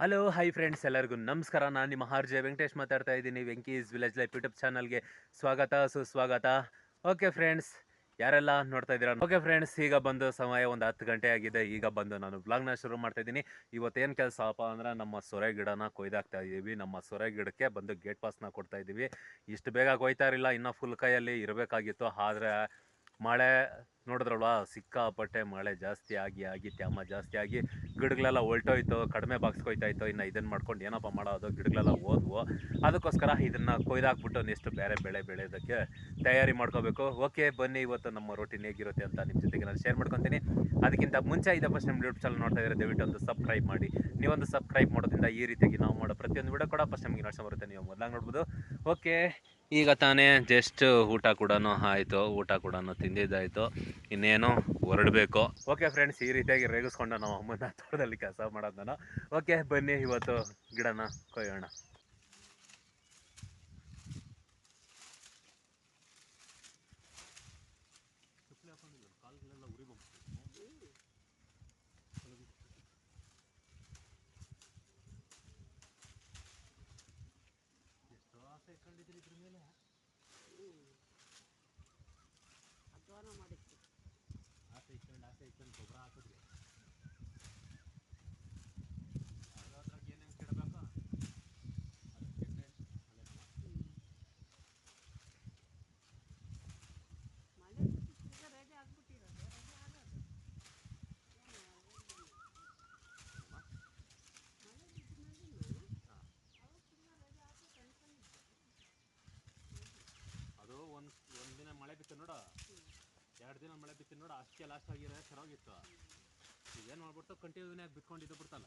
Hello hi friends ಎಲ್ಲರಿಗೂ ನಮಸ್ಕಾರ. ನಾನು ನಿಮ್ಮ ಆರ್ ಜೆ ವೆಂಕಟೇಶ್ ಮಾತಾಡ್ತಾ ಇದ್ದೀನಿ. ವೆಂಕೀಸ್ ವಿಲೇಜ್ ಲೈಫ್ ಯೂಟ್ಯೂಬ್ ಚಾನಲ್ಗೆ ಸ್ವಾಗತ, ಸುಸ್ವಾಗತ. ಓಕೆ ಫ್ರೆಂಡ್ಸ್ ಯಾರೆಲ್ಲ ನೋಡ್ತಾ ಇದ್ದೀರಾ? ಓಕೆ ಫ್ರೆಂಡ್ಸ್ ಈಗ ಬಂದು ಸಮಯ ಒಂದು ಹತ್ತು ಗಂಟೆ ಆಗಿದೆ. ಈಗ ಬಂದು ನಾನು ಬ್ಲಾಗ್ನ ಶುರು ಮಾಡ್ತಾ ಇದ್ದೀನಿ. ಇವತ್ತೇನು ಕೆಲಸ ಅಪ್ಪ ಅಂದ್ರೆ ನಮ್ಮ ಸೊರೆ ಗಿಡನ ಕೊಯ್ದಾಕ್ತಾ ಇದ್ದೀವಿ. ನಮ್ಮ ಸೊರೆ ಗಿಡಕ್ಕೆ ಬಂದು ಗೇಟ್ ಪಾಸ್ನ ಕೊಡ್ತಾ ಇದ್ದೀವಿ. ಇಷ್ಟು ಬೇಗ ಕೊಯ್ತಾ ಇರಲಿಲ್ಲ. ಇನ್ನೂ ಫುಲ್ ಕೈಯಲ್ಲಿ ಇರಬೇಕಾಗಿತ್ತು. ಆದರೆ ಮಳೆ ನೋಡಿದ್ರಲ್ವಾ? ಸಿಕ್ಕಾಪಟ್ಟೆ ಮಳೆ ಜಾಸ್ತಿ ಆಗಿ ಆಗಿ, ತ್ಯಾಮ ಜಾಸ್ತಿ ಆಗಿ, ಗಿಡಗಳೆಲ್ಲ ಹೊಲ್ಟೋಯ್ತು ಕಡಿಮೆ ಬಾಗ್ಸ್ಕೊಯ್ತಾ ಇತ್ತು ಇನ್ನು ಇದನ್ನು ಮಾಡ್ಕೊಂಡು ಏನಪ್ಪ ಮಾಡೋದು ಗಿಡಗಳೆಲ್ಲ ಓದ್ವು ಅದಕ್ಕೋಸ್ಕರ ಇದನ್ನು ಕೊಯ್ದಾಕ್ಬಿಟ್ಟು ನೆಕ್ಸ್ಟ್ ಬೇರೆ ಬೆಳೆ ಬೆಳೆಯೋದಕ್ಕೆ ತಯಾರಿ ಮಾಡ್ಕೋಬೇಕು. ಓಕೆ ಬನ್ನಿ ಇವತ್ತು ನಮ್ಮ ರೋಟಿನ್ ಹೇಗಿರುತ್ತೆ ಅಂತ ನಿಮ್ಮ ಜೊತೆಗೆ ನಾನು ಶೇರ್ ಮಾಡ್ಕೊತೀನಿ. ಅದಕ್ಕಿಂತ ಮುಂಚೆ ಇದೆ ಫಸ್ಟ್ ನಮ್ಮ ಯೂಟ್ಯೂಬ್ ಚಾನಲ್ ನೋಡ್ತಾ ಇದ್ದಾರೆ ದಯವಿಟ್ಟು ಒಂದು ಸಬ್ಸ್ಕ್ರೈಬ್ ಮಾಡಿ. ನೀವೊಂದು ಸಬ್ಸ್ಕ್ರೈಬ್ ಮಾಡೋದ್ರಿಂದ ಈ ರೀತಿಯಾಗಿ ನಾವು ಮಾಡೋ ಪ್ರತಿಯೊಂದು ವಿಡಿಯೋ ಕೂಡ ಫಸ್ಟ್ ನಮಗೆ ನಡೆಸ ಬರುತ್ತೆ ನೀವು ಮೊದಲಾಗಿ ನೋಡ್ಬೋದು. ಓಕೆ ಈಗ ತಾನೇ ಜಸ್ಟ್ ಊಟ ಕೂಡ ಆಯಿತು. ಊಟ ಕೂಡ ತಿಂದಿದ್ದಾಯಿತು. ಇನ್ನೇನು ಹೊರಡಬೇಕು. ಓಕೆ ಫ್ರೆಂಡ್ಸ್ ಈ ರೀತಿಯಾಗಿ ರೇಗಿಸ್ಕೊಂಡು ನಾವು ಅಮ್ಮನ ತೋಟದಲ್ಲಿ ಕೆಲಸ ಮಾಡೋದು ನಾನು ಓಕೆ ಬನ್ನಿ ಇವತ್ತು ಗಿಡನ ಕೊಯ್ಯೋಣ. ಅಧ್ವಾನ ಮಾಡಿತ್ತು ಆಸೆ ಇಟ್ಕೊಂಡು ಆಸೆ ಇಟ್ಕೊಂಡು ಗೊಬ್ಬರ ಹಾಕಿದ್ರಿ ದಿನ ಮಳೆ ಬಿತ್ತು ನೋಡಿ ಅಷ್ಟೇ ಲಾಸ್ಟ್ ಆಗಿರೋ ಚೆನ್ನಾಗಿತ್ತು ಇದೇನು ಮಾಡ್ಬಿಡ್ತು? ಕಂಟಿನ್ಯೂ ಬಿಟ್ಕೊಂಡಿದ್ದು ಬಿಡ್ತಲ್ಲ.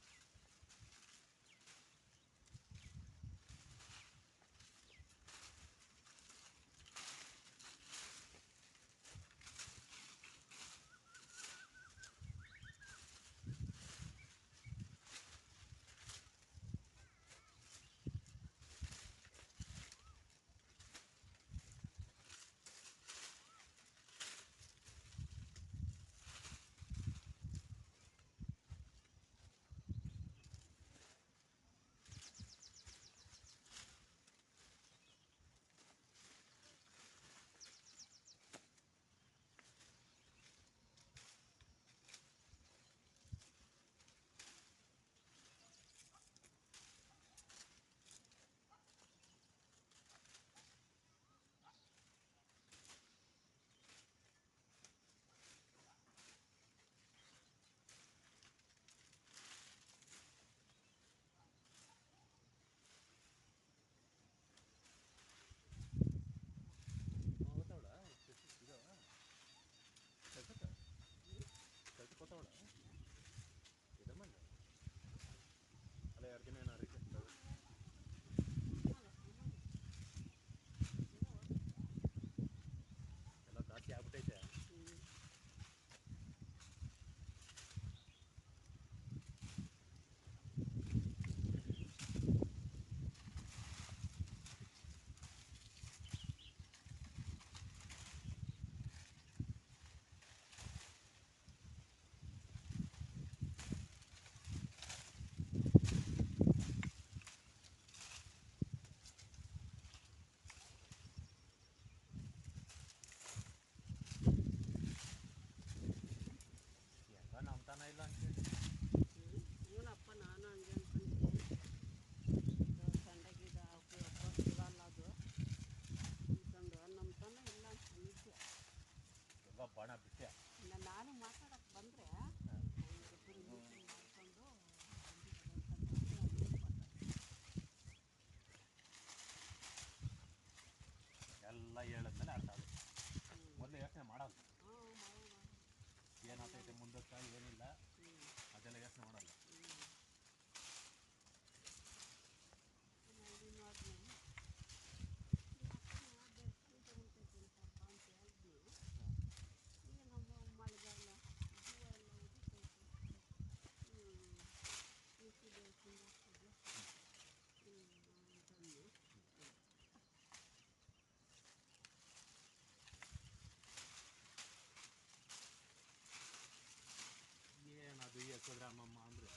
ಹಾಕಿದ್ರೆ ಅಮ್ಮಮ್ಮ ಅಂದರೆ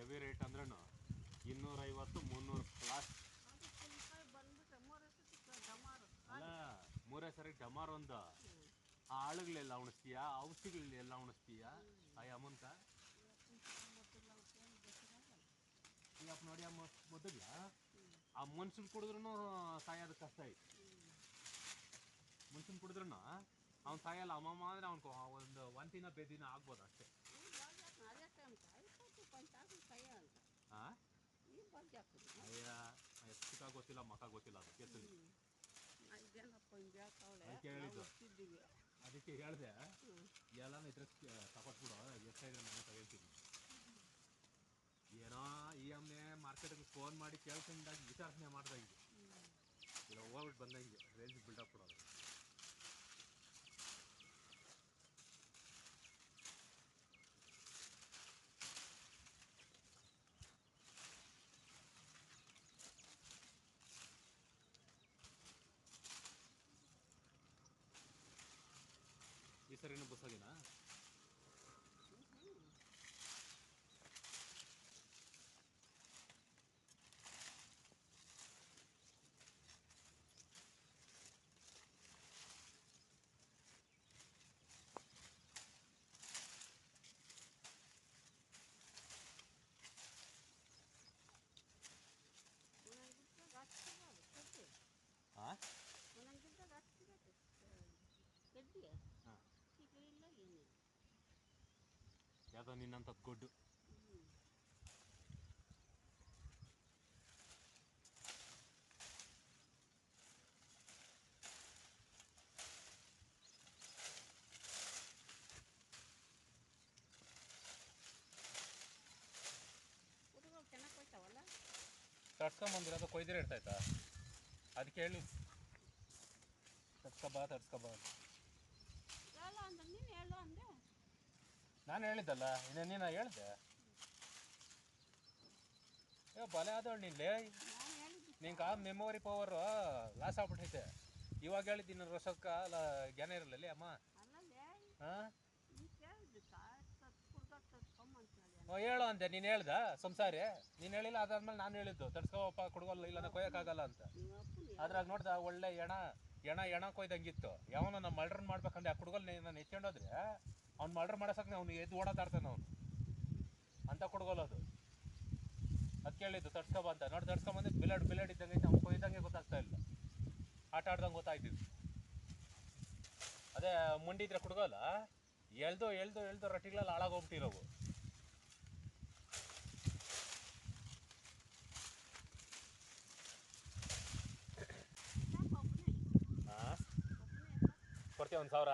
ಎವಿ ರೇಟ್ ಅಂದ್ರೂ ಇನ್ನೂರೈವತ್ತು, ಮುನ್ನೂರು ಪ್ಲಾಸ್ ಅಲ್ಲ, ಮೂರೇ ಸರಿ ಡಮಾರ್ ಒಂದು. ಆ ಆಳುಗಳೆಲ್ಲ ಉಣಿಸ್ತೀಯಾ? ಔಷಧಿಗಳೆಲ್ಲ ಉಣಿಸ್ತೀಯಾ? ಆ ಅಮೌಂಟ ಈಗಪ್ಪ ನೋಡಿ, ಅಮ್ಮ, ಮೊದಲ. ಆ ಮನ್ಸನ್ ಕುಡಿದ್ರೂ ಸಾಯೋದು ಕಷ್ಟ ಐತಿ. ಮನ್ಸನ್ ಕುಡಿದ್ರೂ ಅವ್ನು ಸಾಯಲ್ಲ. ಅಮ್ಮಮ್ಮ ಅಂದರೆ ಅವ್ನು ಒಂದು ಒಂದು ದಿನ, ಬೇದಿನ ಆಗ್ಬೋದು ಅಷ್ಟೇ. ಅಯ್ಯ ಗೊತ್ತಿಲ್ಲ ಮಕ ಗೊತ್ತಿಲ್ಲ ಅದು ಕೇಸಲ್ಲಿ ಇದೇನಪ್ಪ ಹಿಂಗೆ ಅದಕ್ಕೆ ಹೇಳಿದ್ದು. ಅದಕ್ಕೆ ಹೇಳಿದೆ. ಎಲ್ಲಾನು ಇದ್ರ ತಗೊಟ್ಬಿಡು ಎಷ್ಟಾಗಿದೆ ನಾನು ತಗೊಳ್ತೀನಿ. ಏನೋ ಈ ಅಮ್ಮನೆ ಮಾರ್ಕೆಟಿಗೆ ಫೋನ್ ಮಾಡಿ ಕೇಳ್ಕೊಂಡಾಗ ವಿಚಾರಣೆ ಮಾಡ್ದಂಗೆ. ಇಲ್ಲ ಹೋಗ್ಬಿಟ್ಟು ಬಂದಂಗೆ. ರೇಂಜ್ ಬಿಲ್ಡಪ್ ಕೊಡೋದು ಈ ಯಾವುದೋ ನಿನ್ನಂಥದ್ದು ಗೊಡ್ಡು. ಹ್ಞೂ ಅದು ಕೊಯ್ದಿರ ಇರ್ತಾಯ್ತಾ ಅದಕ್ಕೆ ಹೇಳಿ. ತಡ್ಸ್ಕೊಬಾ ತಡ್ಸ್ಕೊಬಾ ಅಂತ. ಹೇಳು ಅಂದ್ರೆ ನೀನು ಹೇಳು ಅಂದೆ ನಾನು ಹೇಳಿದ್ದಲ್ಲ ಇನ್ನ ನೀನು ಹೇಳ್ದೆ. ಏ ಬಲೆ ಆದವಳು ನಿನ್ಲೆ. ನಿಂಗೆ ಆ ಮೆಮೊರಿ ಪವರ್ ಲಾಸ್ ಆಗ್ಬಿಟ್ಟೈತೆ. ಇವಾಗ ಹೇಳಿದ್ದು ಇನ್ನೊಂದು ವರ್ಷಕ್ಕೆ ಅಲ್ಲ ಜ್ಞಾನ ಇರಲಿಲ್ಲ ಅಮ್ಮ ಹಾಂ ಹೇಳಿ ಅಂದೆ ನೀನು ಹೇಳ್ದ? ಸಂಸಾರಿ? ನೀನು ಹೇಳಿಲ್ಲ ಅದಾದ್ಮೇಲೆ ನಾನು ಹೇಳಿದ್ದು. ತಡ್ಸ್ಕೋಪ್ಪ ಕುಡ್ಗೋಲ್ಲ ಇಲ್ಲ ಕೊಯ್ಯೋಕ್ಕಾಗಲ್ಲ ಅಂತ. ಅದ್ರಾಗ ನೋಡ್ದ ಒಳ್ಳೆ ಎಣ. ಎಣ ಎಣ ಕೊಯ್ದಂಗಿತ್ತು. ಯಾವನ ನಮ್ಮ ಮರ್ಡರ್ ಮಾಡ್ಬೇಕಂದ್ರೆ ಆ ಕುಡ್ಗೋಲ್ ನಾನು ಎತ್ಕೊಂಡೋದ್ರೆ, ಅವ್ನು ಮರ್ಡರ್ ಮಾಡಸಕ್ ಅವ್ನು ಎದ್ದು ಓಡಾಡ್ತಾನೆ ಅವನು. ಅಂತ ಕುಡ್ಗೋಲ್ ಅದು. ಅದ್ ಕೇಳಿದ್ದು, ತಡ್ಸ್ಕೊಬ ಅಂತ. ನೋಡಿ ತಡ್ಸ್ಕೊಂಬಂದು ಬಿಲಡ್ ಬಿಲಡ್ ಇದ್ದಂಗೆ ಅವ್ನು ಕೊಯ್ದಂಗೆ ಗೊತ್ತಾಗ್ತಾ ಇಲ್ಲ. ಆಟ ಆಡ್ದಂಗೆ ಗೊತ್ತಾಯ್ತಿದ್ದು. ಅದೇ, ಮುಂಡಿದ್ರೆ ಕುಡ್ಗೋಲ್ಲ, ಎಳ್ದು ಎಳ್ದು ಎಳ್ದು ರಟ್ಟಿಗಳಲ್ಲಿ ಹಾಳಾಗೋಗ್ಬಿಟ್ಟಿರೋವು ಕೊಡ್ತೀವಿ ಒಂದು ಸಾವಿರ?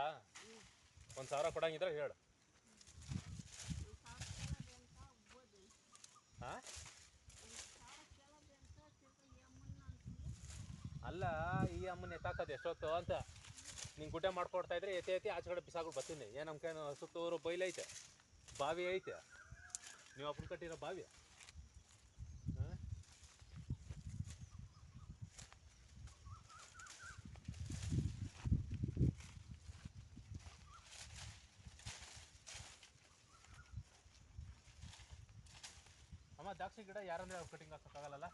ಒಂದು ಸಾವಿರ ಕೊಡಂಗಿದ್ರೆ ಹೇಳು. ಹಾಂ? ಅಲ್ಲ, ಈ ಅಮ್ಮನ ಎತ್ತಾಕದು ಎಷ್ಟೊತ್ತು ಅಂತ ನಿಂಗೆ ಗುಡ್ಡೆ ಮಾಡ್ಕೊಡ್ತಾ ಇದ್ರೆ ಎತ್ತಿ ಎತ್ತಿ ಆಚೆ ಕಡೆ ಬಿಸಾಕ್ಬಿಟ್ಟು ಬರ್ತೀನಿ. ಏನು ಕೈ ಸುತ್ತೂರು ಬೈಲೈತೆ. ಬಾವಿ ಐತೆ. ನೀವು ಅಪ್ಪನ ಕಟ್ಟಿರೋ ಬಾವಿ? ಗಿಡ ಯಾರಂದ್ರೆ ಕಟಿಂಗ್ ಹಾಕೋಕ್ಕಾಗಲ್ಲ